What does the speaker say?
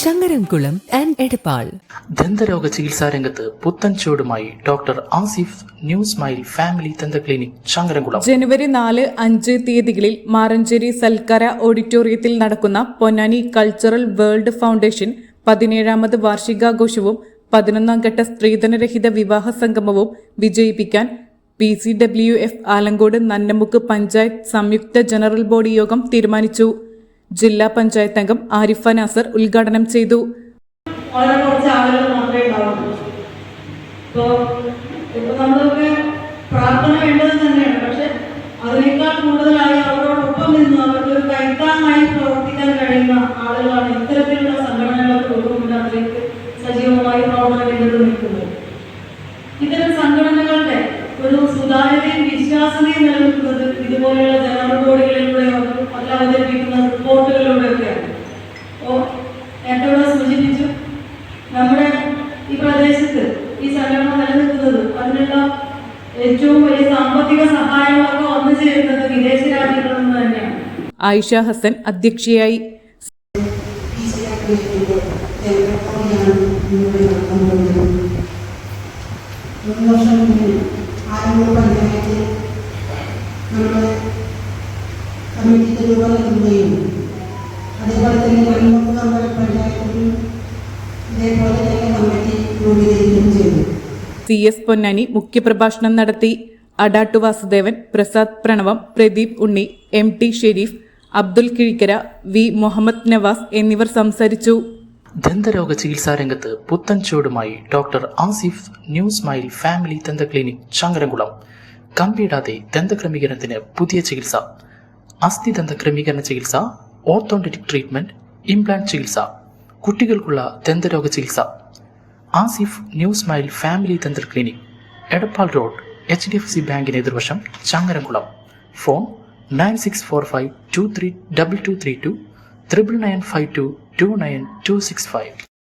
Changaramkulam and Edappal. ദന്തരോഗ ചികിത്സാ രംഗത്ത് പുത്തൻ ചുവടുമായി doctor Asif new smile family ദന്ത ക്ലിനിക് ചങ്ങരംകുളം. ജനുവരി നാല് അഞ്ച് തീയതികളിൽ മാറഞ്ചേരി സൽക്കര ഓഡിറ്റോറിയത്തിൽ നടക്കുന്ന പൊന്നാനി കൾച്ചറൽ വേൾഡ് ഫൗണ്ടേഷൻ പതിനേഴാമത് വാർഷികാഘോഷവും പതിനൊന്നാം ഘട്ട സ്ത്രീധനരഹിത വിവാഹ സംഗമവും വിജയിപ്പിക്കാൻ P C W F Alankode Nannamukku panchayat സംയുക്ത ജനറൽ ബോഡി യോഗം തീരുമാനിച്ചു. ജില്ലാ പഞ്ചായത്ത് അംഗം ആരിഫ നാസർ ഉദ്ഘാടനം ചെയ്തു. പ്രാർത്ഥന തന്നെയാണ്. അതിനേക്കാൾ കൂടുതലായി ആളുകളാണ് സജീവമായി ഇത്തരം സംഘടനകളുടെ ഒരു സുതാര്യതയും വിശ്വാസതയും നിലനിൽക്കുന്നത് ഇതുപോലെയുള്ള ജനറൽ ഏറ്റവും വലിയ സാമ്പത്തിക സഹായങ്ങളൊക്കെ വന്നു ചേരുന്നത് വിദേശ രാജ്യങ്ങളിൽ നിന്ന് തന്നെയാണ്. ആയിഷ ഹസൻ അധ്യക്ഷയായി. മൂന്ന് വർഷം മുന്നേ ആലമ്പൂർ പഞ്ചായത്തിൽ നമ്മൾ കമ്മിറ്റിക്ക് രൂപ നൽകുകയും അതേപോലെ തന്നെ കണ്ണൂർ ഇതേപോലെ തന്നെ കമ്മിറ്റി രൂപീകരിക്കുകയും ചെയ്തു സി എസ് പൊന്നാനി മുഖ്യപ്രഭാഷണം നടത്തി. Adattu Vasudevan Prasad Pranavam Pradeep Unni M T Sherif Abdul Kizhikkara V Muhammad Navas എന്നിവർ സംസാരിച്ചു. ദന്തരോഗ ചികിത്സാ രംഗത്ത് പുത്തൻ ചുവടുമായി doctor Asif new smile family ദന്ത ക്ലിനിക് ചങ്ങരംകുളം. കമ്പിയിടാതെ ദന്തക്രമീകരണത്തിന് പുതിയ ചികിത്സ. അസ്ഥി ദന്ത ക്രമീകരണ ചികിത്സ ഓർത്തോണ്ടിക് ട്രീറ്റ്മെന്റ് ഇംപ്ലാന്റ് ചികിത്സ. കുട്ടികൾക്കുള്ള ദന്തരോഗ ചികിത്സ. ആസിഫ് ന്യൂ സ്മൈൽ ഫാമിലി തന്ത്ര clinic Edappal road H D F C ബാങ്കിന് എതിർവശം Changaramkulam. Phone nine six four five two three double two three two triple nine five two two nine two six five.